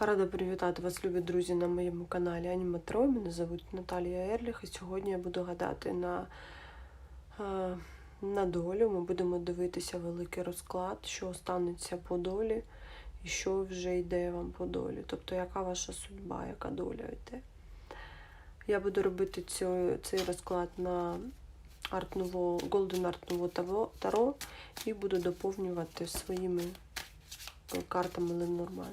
Рада привітати вас, любі друзі, на моєму каналі Аніматро. Мене звуть Наталія Ерліх, і сьогодні я буду гадати на, е, на долю. Ми будемо дивитися великий розклад, що станеться по долі і що вже йде вам по долі. Тобто, яка ваша судьба, яка доля йде. Я буду робити цю, цей розклад на Art Nouveau, Golden Art Nouveau Таро- і буду доповнювати своїми картами Ленорман.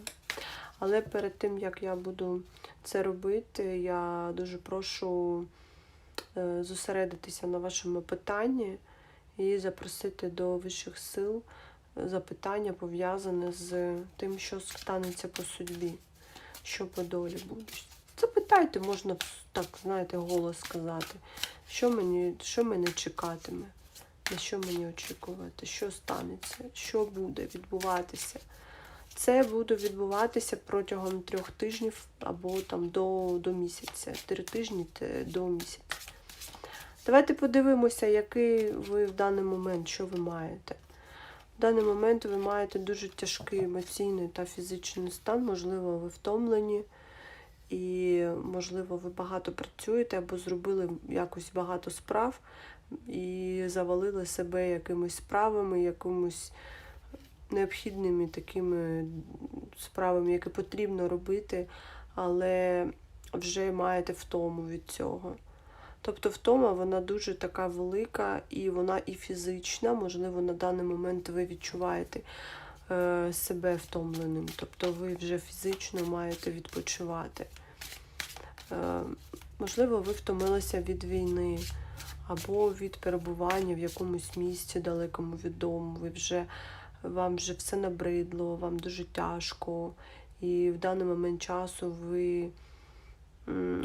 Але перед тим, як я буду це робити, я дуже прошу е, зосередитися на вашому питанні і запросити до вищих сил запитання, пов'язане з тим, що станеться по судьбі, що по долі буде. Запитайте, можна так, знаєте, голос сказати, що мені, що мене чекатиме, на що мені очікувати, що станеться, що буде відбуватися. Це буде відбуватися протягом трьох тижнів або там до, до місяця. Три тижні до місяця. Давайте подивимося, який ви в даний момент, що ви маєте. В даний момент ви маєте дуже тяжкий емоційний та фізичний стан, можливо, ви втомлені, і, можливо, ви багато працюєте або зробили якось багато справ і завалили себе якимись справами, якимось необхідними такими справами, які потрібно робити, але вже маєте втому від цього. Тобто втома вона дуже така велика і вона і фізична, можливо, на даний момент ви відчуваєте е, себе втомленим. Тобто ви вже фізично маєте відпочивати. Е, можливо, ви втомилися від війни або від перебування в якомусь місці далекому від дому. Ви вже вам вже все набридло, вам дуже тяжко, і в даний момент часу ви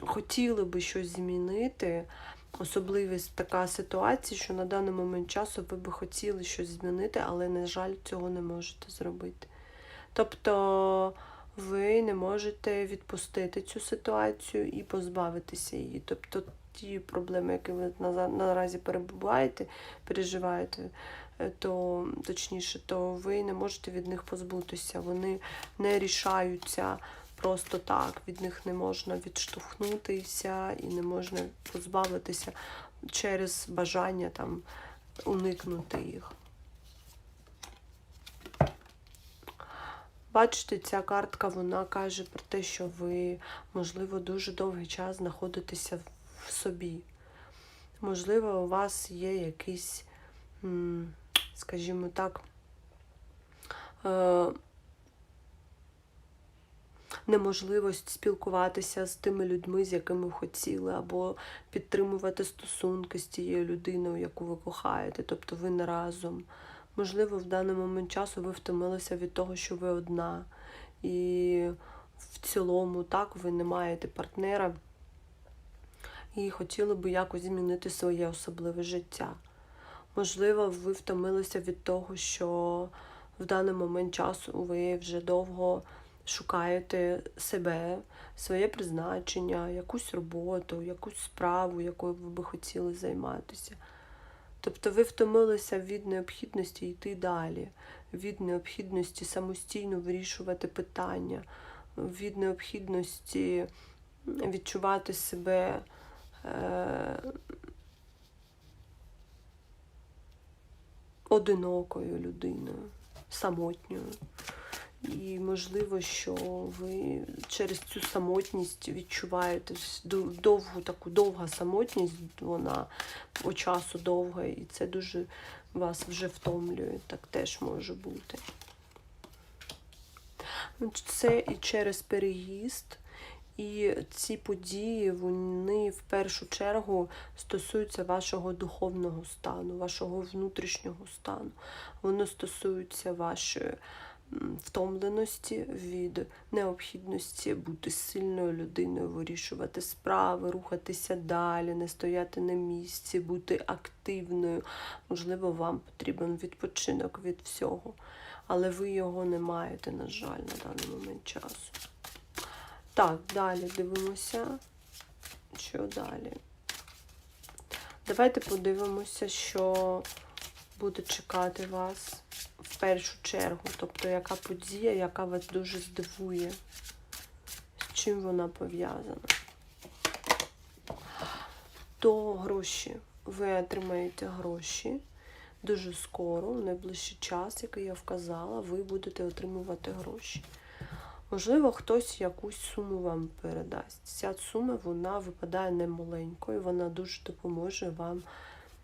хотіли би щось змінити. Особливість така ситуація, що на даний момент часу ви би хотіли щось змінити, але, на жаль, цього не можете зробити. Тобто ви не можете відпустити цю ситуацію і позбавитися її. Тобто ті проблеми, які ви наразі перебуваєте, переживаєте, то точніше, то ви не можете від них позбутися. Вони не рішаються просто так. Від них не можна відштовхнутися і не можна позбавитися через бажання там уникнути їх. Бачите, ця картка вона каже про те, що ви, можливо, дуже довгий час знаходитеся в собі. Можливо, у вас є якийсь, м, скажімо так, е, неможливість спілкуватися з тими людьми, з якими хотіли, або підтримувати стосунки з тією людиною, яку ви кохаєте, тобто ви не разом. Можливо, в даний момент часу ви втомилися від того, що ви одна. І в цілому, так, ви не маєте партнера і хотіли би якось змінити своє особливе життя. Можливо, ви втомилися від того, що в даний момент часу ви вже довго шукаєте себе, своє призначення, якусь роботу, якусь справу, якою ви би хотіли займатися. Тобто ви втомилися від необхідності йти далі, від необхідності самостійно вирішувати питання, від необхідності відчувати себе е, одинокою людиною, самотньою. І можливо, що ви через цю самотність відчуваєте довгу таку довга самотність, вона по часу довга, і це дуже вас вже втомлює, так теж може бути. Ну, Це і через переїзд, і ці події, вони в першу чергу стосуються вашого духовного стану, вашого внутрішнього стану. Воно стосується вашої втомленості від необхідності бути сильною людиною, вирішувати справи, рухатися далі, не стояти на місці, бути активною. Можливо, вам потрібен відпочинок від всього, але ви його не маєте, на жаль, на даний момент часу. Так, далі дивимося. Що далі? Давайте подивимося, що буде чекати вас в першу чергу. Тобто, яка подія, яка вас дуже здивує. з чим вона пов'язана. То гроші. Ви отримаєте гроші дуже скоро, в найближчий час, який я вказала, ви будете отримувати гроші. Можливо, хтось якусь суму вам передасть. Ця сума вона випадає немаленькою, вона дуже допоможе вам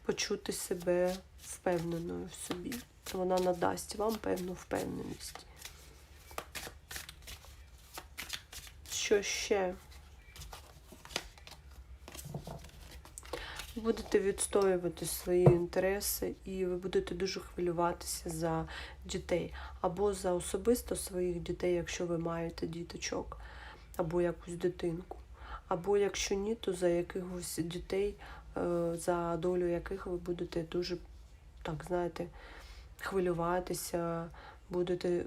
почути себе впевненою в собі. Вона надасть вам певну впевненість. Що ще? Будете відстоювати свої інтереси, і ви будете дуже хвилюватися за дітей, або за особисто своїх дітей, якщо ви маєте діточок, або якусь дитинку. Або якщо ні, то за якихось дітей, е, за долю яких ви будете дуже, так знаєте, хвилюватися, будете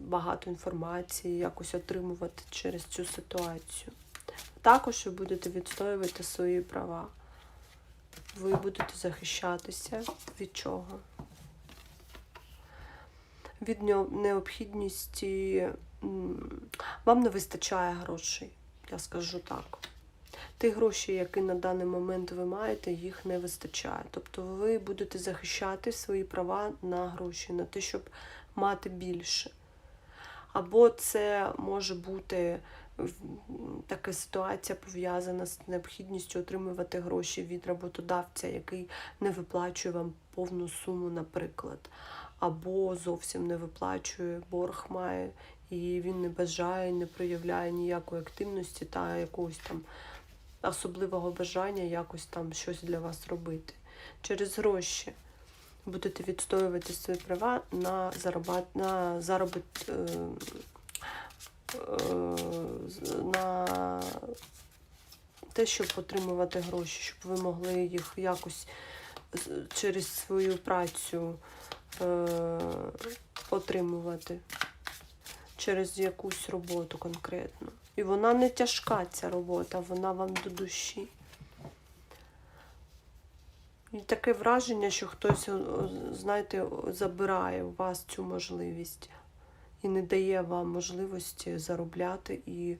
багато інформації якось отримувати через цю ситуацію. Також ви будете відстоювати свої права. Ви будете захищатися від чого? Від необхідності вам не вистачає грошей, я скажу так. Ті гроші, які на даний момент ви маєте, їх не вистачає. Тобто ви будете захищати свої права на гроші, на те, щоб мати більше. Або це може бути така ситуація пов'язана з необхідністю отримувати гроші від роботодавця, який не виплачує вам повну суму, наприклад, або зовсім не виплачує, борг має, і він не бажає, не проявляє ніякої активності та якогось там особливого бажання якось там щось для вас робити. Через гроші будете відстоювати свої права на зарабат... на заробіт. Е, на те, щоб отримувати гроші, щоб ви могли їх якось через свою працю е, отримувати, через якусь роботу конкретно. І вона не тяжка, ця робота, вона вам до душі. І таке враження, що хтось, знаєте, забирає у вас цю можливість і не дає вам можливості заробляти і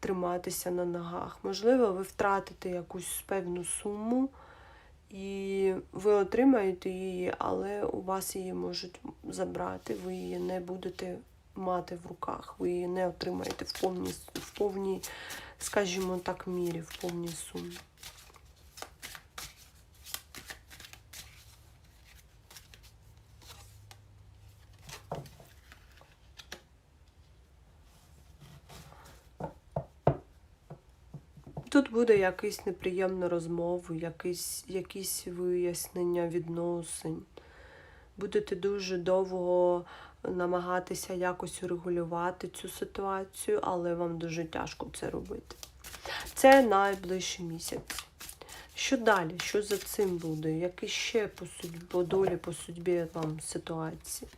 триматися на ногах. Можливо, ви втратите якусь певну суму, і ви отримаєте її, але у вас її можуть забрати, ви її не будете мати в руках, ви її не отримаєте в повній, в повній скажімо так, мірі, в повній сумі. Тут буде якийсь неприємна розмова, якийсь, якісь вияснення відносин. Будете дуже довго намагатися якось урегулювати цю ситуацію, але вам дуже тяжко це робити. Це найближчий місяць. Що далі? Що за цим буде? Які ще по судьбі, по долі, по судьбі вам ситуації?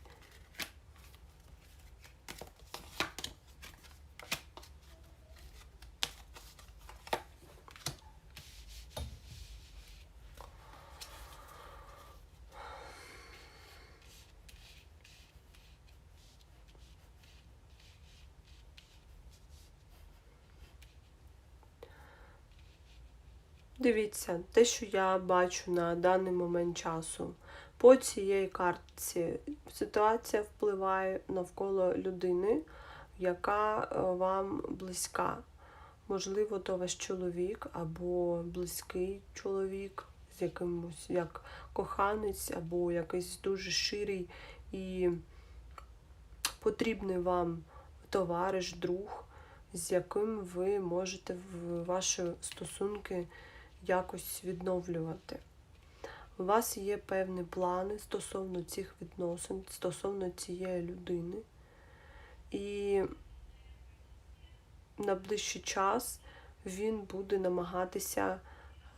Дивіться, те, що я бачу на даний момент часу. По цієї картці ситуація впливає навколо людини, яка е, вам близька. Можливо, то ваш чоловік або близький чоловік з якимось як коханець, або якийсь дуже ширий і потрібний вам товариш, друг, з яким ви можете в ваші стосунки якось відновлювати. У вас є певні плани стосовно цих відносин, стосовно цієї людини. І на ближчий час він буде намагатися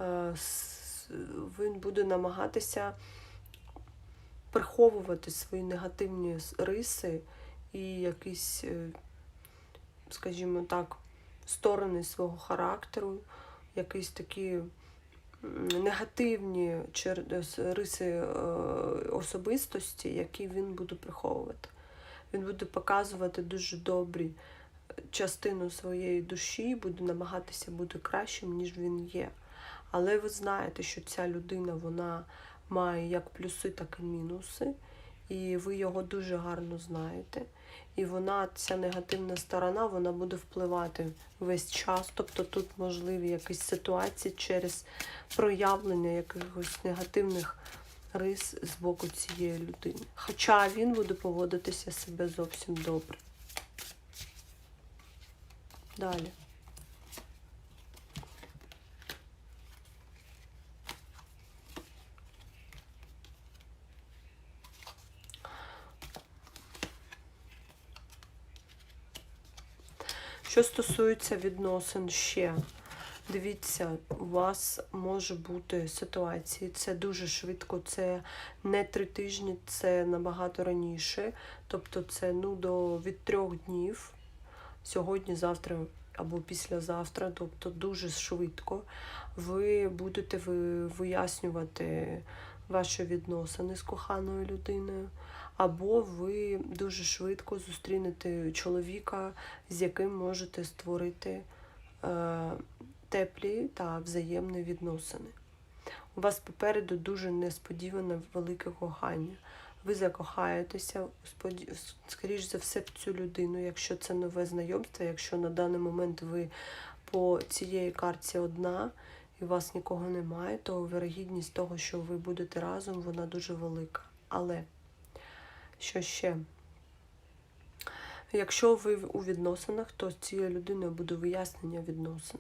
е, він буде намагатися приховувати свої негативні риси і якісь, е, скажімо так, сторони свого характеру, якісь такі негативні риси е, особистості, які він буде приховувати. Він буде показувати дуже добрі частину своєї душі, буде намагатися бути кращим, ніж він є. Але ви знаєте, що ця людина вона має як плюси, так і мінуси, і ви його дуже гарно знаєте. І вона, ця негативна сторона, вона буде впливати весь час. Тобто тут можливі якісь ситуації через проявлення якихось негативних рис з боку цієї людини. Хоча він буде поводитися себе зовсім добре. Далі. Що стосується відносин ще, дивіться, у вас може бути ситуації, це дуже швидко, це не три тижні, це набагато раніше. Тобто це ну, до від трьох днів, сьогодні, завтра або післязавтра, тобто дуже швидко, ви будете ви- вияснювати ваші відносини з коханою людиною. Або ви дуже швидко зустрінете чоловіка, з яким можете створити е, теплі та взаємні відносини. У вас попереду дуже несподіване велике кохання. Ви закохаєтеся, скоріш за все, в цю людину, якщо це нове знайомство, якщо на даний момент ви по цієї картці одна і у вас нікого немає, то вирогідність того, що ви будете разом, вона дуже велика. Але що ще? Якщо ви у відносинах, то з цією людиною буде вияснення відносин.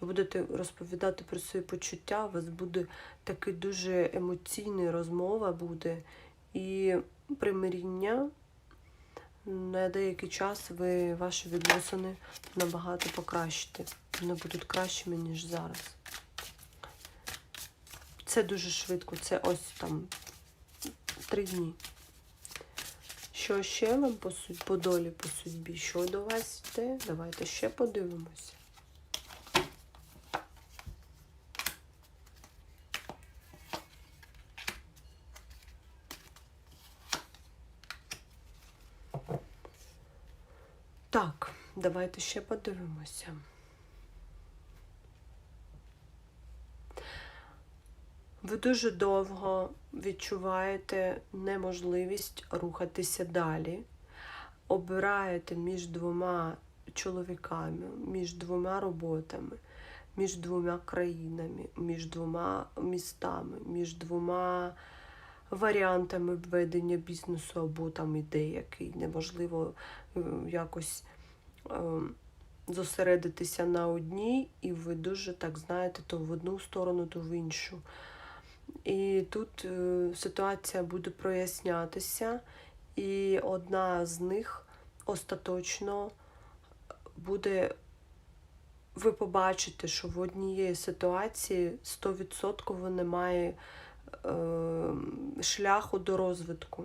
Ви будете розповідати про свої почуття, у вас буде такий дуже емоційна розмова буде і примиріння. На деякий час ви ваші відносини набагато покращите. Вони будуть кращими, ніж зараз. Це дуже швидко, це ось там три дні. Що ще вам по, по долі, по судьбі? Що до вас йде? Давайте ще подивимося. Так, давайте ще подивимося. Ви дуже довго відчуваєте неможливість рухатися далі, обираєте між двома чоловіками, між двома роботами, між двома країнами, між двома містами, між двома варіантами ведення бізнесу або там ідей, який неможливо е, якось е, зосередитися на одній, і ви дуже так знаєте, то в одну сторону, то в іншу. І тут е, ситуація буде прояснятися, і одна з них остаточно буде. Ви побачите, що в однієї ситуації 100% немає е, шляху до розвитку.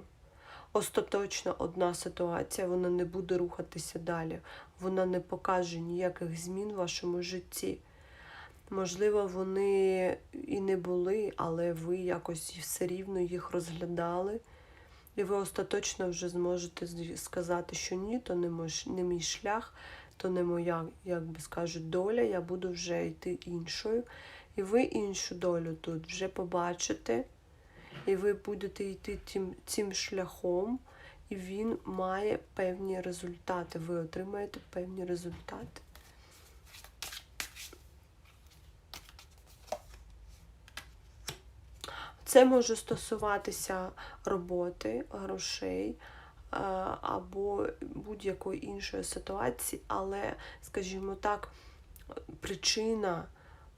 Остаточно одна ситуація, вона не буде рухатися далі, вона не покаже ніяких змін в вашому житті. Можливо, вони і не були, але ви якось все рівно їх розглядали. І ви остаточно вже зможете сказати, що ні, то не, мож, не мій шлях, то не моя, як би скажуть, доля, я буду вже йти іншою. І ви іншу долю тут вже побачите, і ви будете йти тим, цим шляхом, і він має певні результати. Ви отримаєте певні результати. Це може стосуватися роботи, грошей е, або будь-якої іншої ситуації, але, скажімо так, причина,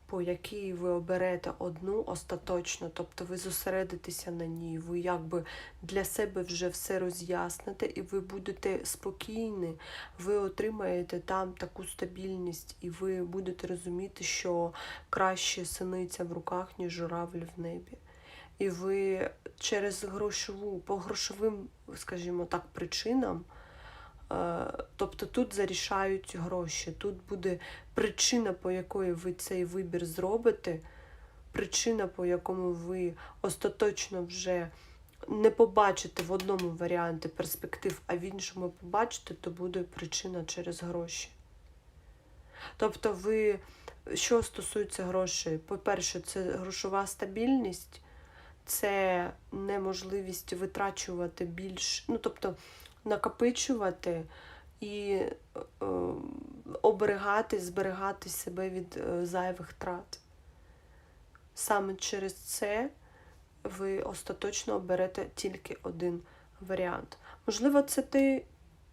по якій ви оберете одну остаточно, тобто ви зосередитеся на ній, ви якби для себе вже все роз'ясните, і ви будете спокійні, ви отримаєте там таку стабільність, і ви будете розуміти, що краще синиця в руках, ніж журавль в небі і ви через грошову, по грошовим, скажімо так, причинам, е, тобто тут зарішають гроші, тут буде причина, по якої ви цей вибір зробите, причина, по якому ви остаточно вже не побачите в одному варіанті перспектив, а в іншому побачите, то буде причина через гроші. Тобто, ви, що стосується грошей, по-перше, це грошова стабільність, це неможливість витрачувати більш, ну тобто накопичувати і е, оберігати, зберігати себе від е, зайвих трат. Саме через це ви остаточно оберете тільки один варіант. Можливо, це ти,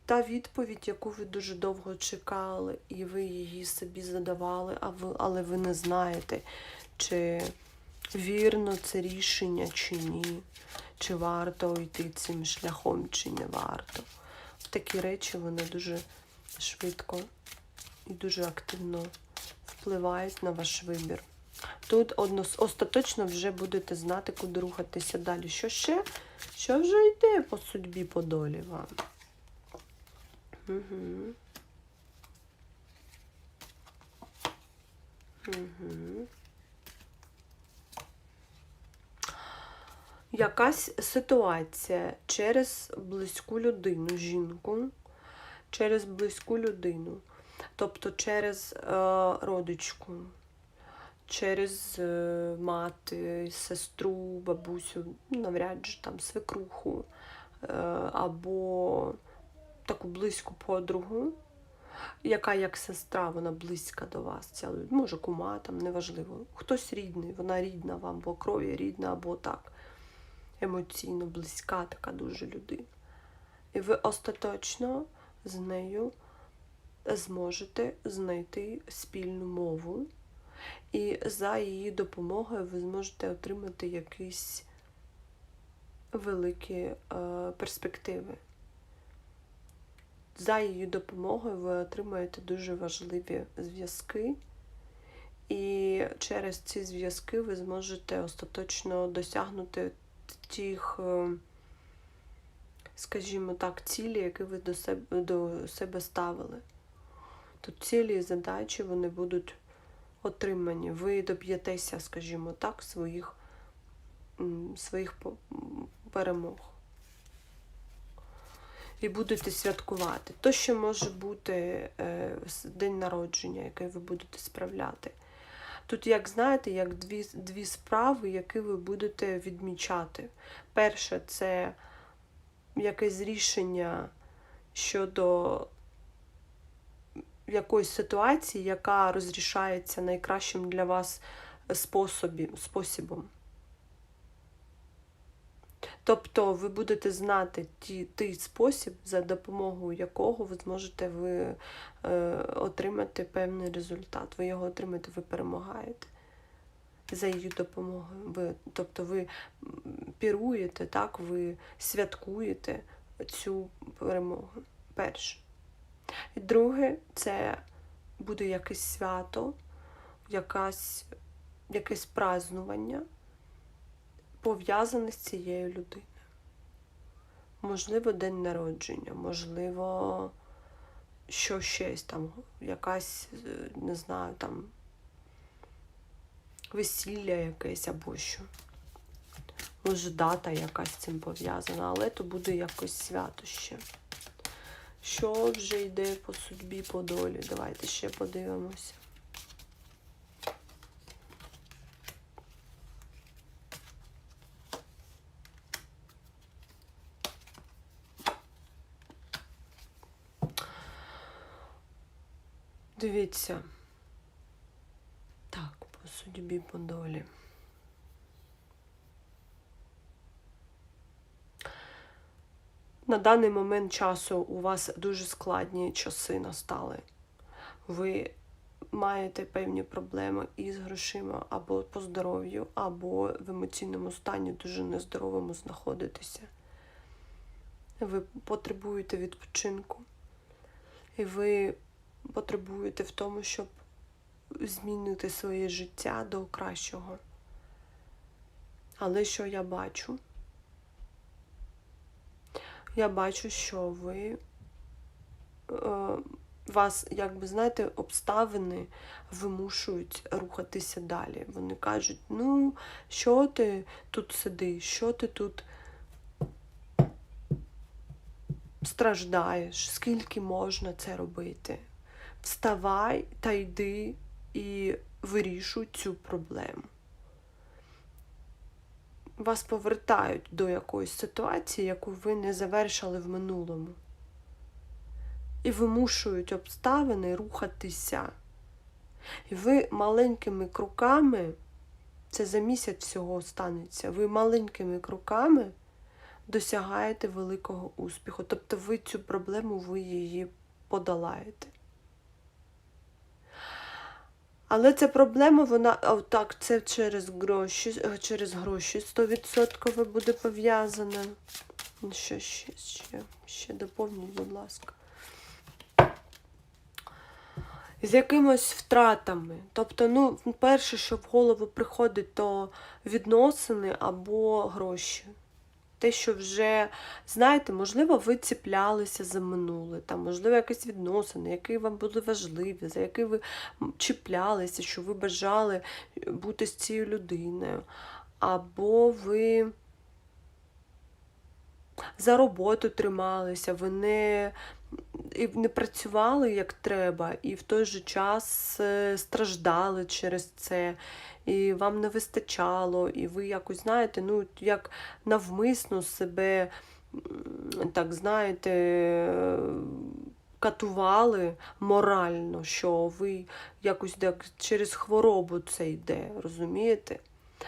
та відповідь, яку ви дуже довго чекали, і ви її собі задавали, але ви не знаєте, чи вірно це рішення, чи ні, чи варто йти цим шляхом, чи не варто. Такі речі вони дуже швидко і дуже активно впливають на ваш вибір. Тут одно, остаточно вже будете знати, куди рухатися далі. Що ще? Що вже йде по судьбі, по долі вам? Угу. Угу. Якась ситуація через близьку людину, жінку, через близьку людину, тобто через е, родичку через е, мати, сестру, бабусю, навряд чи там свекруху е, або таку близьку подругу, яка як сестра, вона близька до вас. Ця, може, кума, там, неважливо. Хтось рідний, вона рідна вам, бо крові рідна, або так. Емоційно близька така дуже людина. І ви остаточно з нею зможете знайти спільну мову. І за її допомогою ви зможете отримати якісь великі е, перспективи. За її допомогою ви отримаєте дуже важливі зв'язки, і через ці зв'язки ви зможете остаточно досягнути тих, е, скажімо так, цілі, які ви до себе, до себе ставили. Тут цілі і задачі вони будуть отримані. Ви доб'єтеся, скажімо так, своїх, своїх перемог. І будете святкувати. То, що може бути е, день народження, який ви будете справляти. Тут, як знаєте, як дві дві справи, які ви будете відмічати. Перше, це якесь рішення щодо якоїсь ситуації, яка розрішається найкращим для вас способі, спосібом. Тобто ви будете знати ті, той спосіб, за допомогою якого ви зможете ви, е, отримати певний результат. Ви його отримаєте, ви перемагаєте за її допомогою. Ви, Тобто ви піруєте, так, ви святкуєте цю перемогу. Перше. І друге, це буде якесь свято, якась, якесь празнування, пов'язане з цією людиною. Можливо, день народження, можливо, що щось там, якась, не знаю, там весілля якесь або що. Може, дата якась з цим пов'язана, але то буде якось свято ще. Що вже йде по судьбі, по долі? Давайте ще подивимося. Дивіться. Так, по судьбі, по долі. На даний момент часу у вас дуже складні часи настали. Ви маєте певні проблеми із грошима або по здоров'ю, або в емоційному стані дуже нездоровому знаходитеся. Ви потребуєте відпочинку, і ви потребуєте в тому, щоб змінити своє життя до кращого. Але що я бачу? я бачу, що ви е, вас, як би знаєте, обставини вимушують рухатися далі. Вони кажуть, ну, що ти тут сидиш, що ти тут страждаєш, скільки можна це робити. Вставай та йди і вирішуй цю проблему. Вас повертають до якоїсь ситуації, яку ви не завершили в минулому. І вимушують обставини рухатися. І ви маленькими кроками, це за місяць всього станеться, ви маленькими кроками досягаєте великого успіху. Тобто ви цю проблему, ви її подолаєте. Але ця проблема, вона о, так, це через гроші, е, через гроші 100% буде пов'язана. Ну, Що ще, ще, ще доповніть, будь ласка. З якимось втратами. Тобто, ну, перше, що в голову приходить, то відносини або гроші. Те, що вже, знаєте, можливо, ви ціплялися за минуле, там, можливо, якісь відносини, які вам були важливі, за які ви чіплялися, що ви бажали бути з цією людиною. Або ви за роботу трималися, ви не, і не працювали як треба, і в той же час е, страждали через це, і вам не вистачало, і ви якось, знаєте, ну, як навмисно себе, так знаєте, катували морально, що ви якось так через хворобу це йде, розумієте?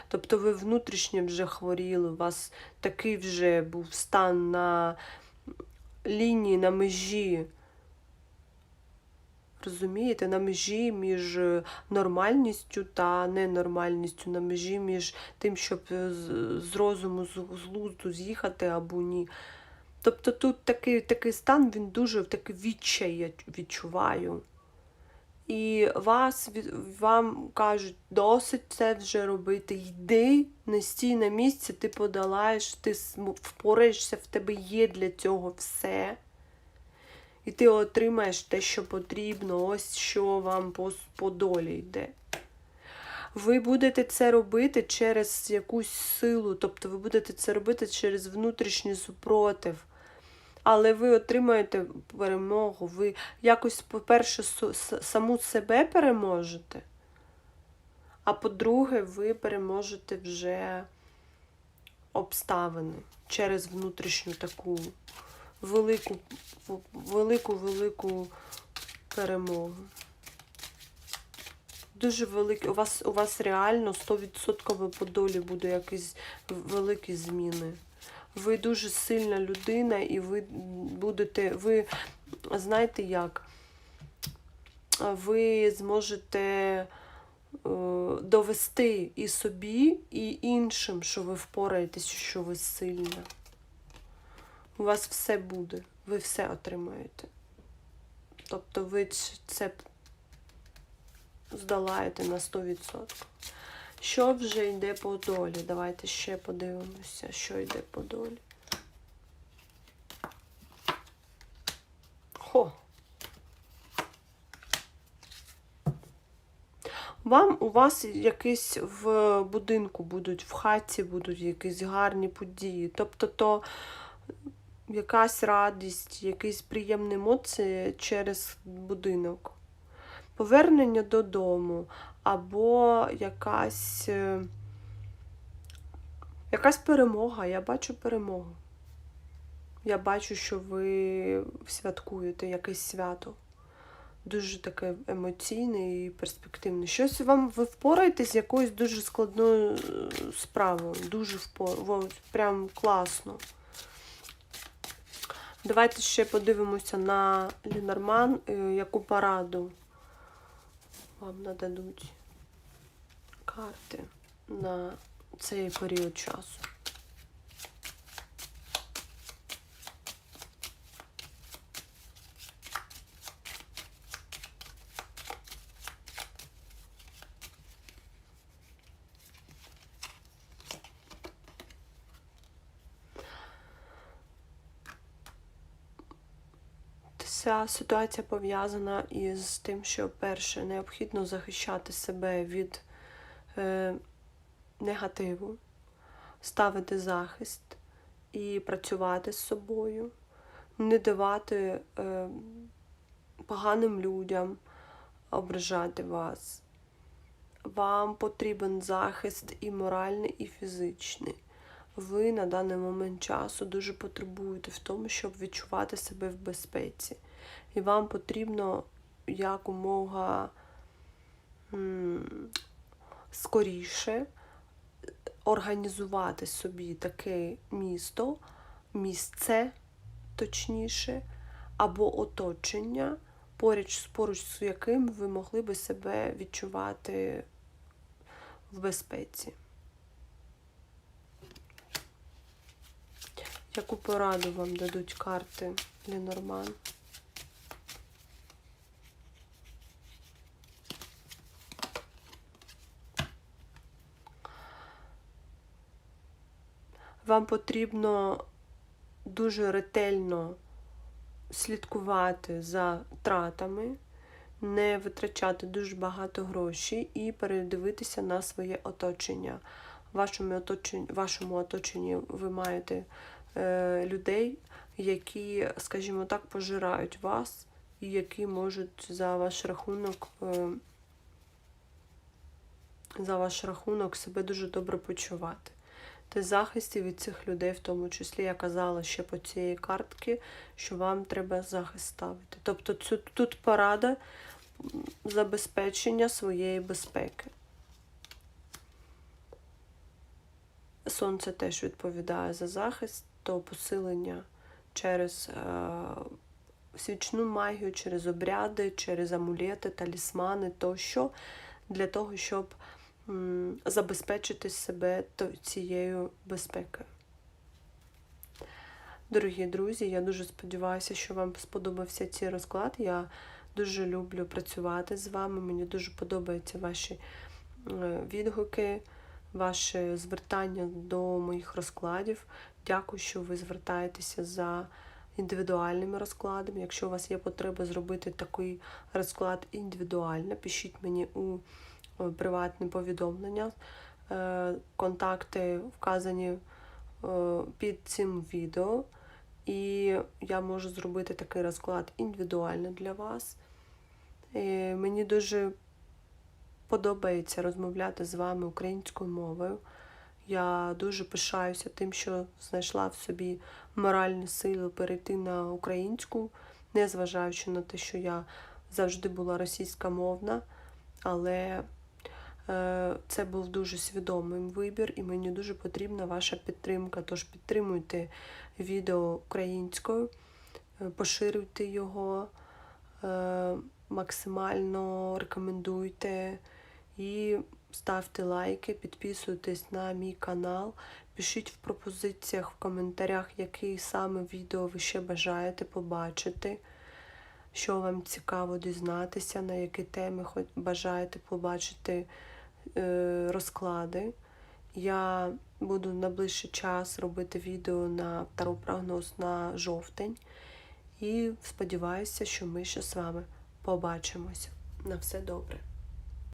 Тобто ви внутрішньо вже хворіли, у вас такий вже був стан на лінії, на межі. Розумієте, на межі між е, нормальністю та ненормальністю, на межі між тим, щоб е, з розуму, з глузду з'їхати або ні. Тобто тут такий, такий стан, він дуже такий відчай я відчуваю. І вас, вам кажуть, досить це вже робити. Йди, не стій на місці, ти подолаєш, ти впораєшся, в тебе є для цього все. І ти отримаєш те, що потрібно, ось що вам по, по долі йде. Ви будете це робити через якусь силу, тобто ви будете це робити через внутрішній супротив. Але ви отримаєте перемогу. Ви якось, по-перше, саму себе переможете, а по-друге, ви переможете вже обставини через внутрішню таку велику, велику, велику перемогу. Дуже великий. У вас, у вас реально 100% по долі буде якісь великі зміни. Ви дуже сильна людина, і ви будете, ви знаєте як? Ви зможете е, довести і собі, і іншим, що ви впораєтесь, що ви сильна. У вас все буде, ви все отримаєте. Тобто ви це здолаєте на 100%. Що вже йде по долі? Давайте ще подивимося, що йде по долі. Хо. Вам у вас якісь в будинку будуть, в хаті будуть якісь гарні події. Тобто то якась радість, якісь приємні емоції через будинок. Повернення додому, або якась, е, якась перемога. Я бачу перемогу. Я бачу, що ви святкуєте якесь свято. Дуже таке емоційне і перспективне. Щось вам ви впораєтесь з якоюсь дуже складною е, справою. Дуже впор... Прям класно. Давайте ще подивимося на Лінорман, е, яку пораду вам нададуть карти на цей період часу. Ця ситуація пов'язана із тим, що перше необхідно захищати себе від е, негативу, ставити захист і працювати з собою. не давати е, поганим людям ображати вас. Вам потрібен захист і моральний, і фізичний. Ви на даний момент часу дуже потребуєте в тому, щоб відчувати себе в безпеці. І вам потрібно якомога скоріше організувати собі таке місто, місце, точніше, або оточення, поруч, поруч з яким ви могли би себе відчувати в безпеці. Яку пораду вам дадуть карти Ленорман? Вам потрібно дуже ретельно слідкувати за тратами, не витрачати дуже багато грошей і передивитися на своє оточення. Вашому оточенні, вашому оточенні ви маєте е, людей, які, скажімо так, пожирають вас, і які можуть за ваш рахунок. Е, за ваш рахунок себе дуже добре почувати. Та захисті від цих людей, в тому числі я казала ще по цієї картки, що вам треба захист ставити. Тобто цю, тут порада забезпечення своєї безпеки. Сонце теж відповідає за захист, то посилення через е, свічну магію, через обряди, через амулети, талісмани тощо, для того, щоб забезпечити себе цією безпекою. Дорогі друзі, я дуже сподіваюся, що вам сподобався цей розклад. Я дуже люблю працювати з вами. Мені дуже подобаються ваші е, відгуки, ваше звертання до моїх розкладів. Дякую, що ви звертаєтеся за індивідуальними розкладами. Якщо у вас є потреба зробити такий розклад індивідуально, пишіть мені у е, приватне повідомлення. Е, Контакти вказані е, під цим відео. І я можу зробити такий розклад індивідуально для вас. Мені дуже подобається розмовляти з вами українською мовою. Я дуже пишаюся тим, що знайшла в собі моральні сили перейти на українську, незважаючи на те, що я завжди була російськомовна, але це був дуже свідомий вибір, і мені дуже потрібна ваша підтримка. Тож підтримуйте відео українською, е, поширюйте його, е, максимально рекомендуйте і ставте лайки, підписуйтесь на мій канал, пишіть в пропозиціях в коментарях, який саме відео ви ще бажаєте побачити, що вам цікаво дізнатися, на які теми бажаєте побачити е, розклади. Я буду на ближчий час робити відео на таро-прогноз на жовтень. І сподіваюся, що ми ще з вами побачимося. На все добре.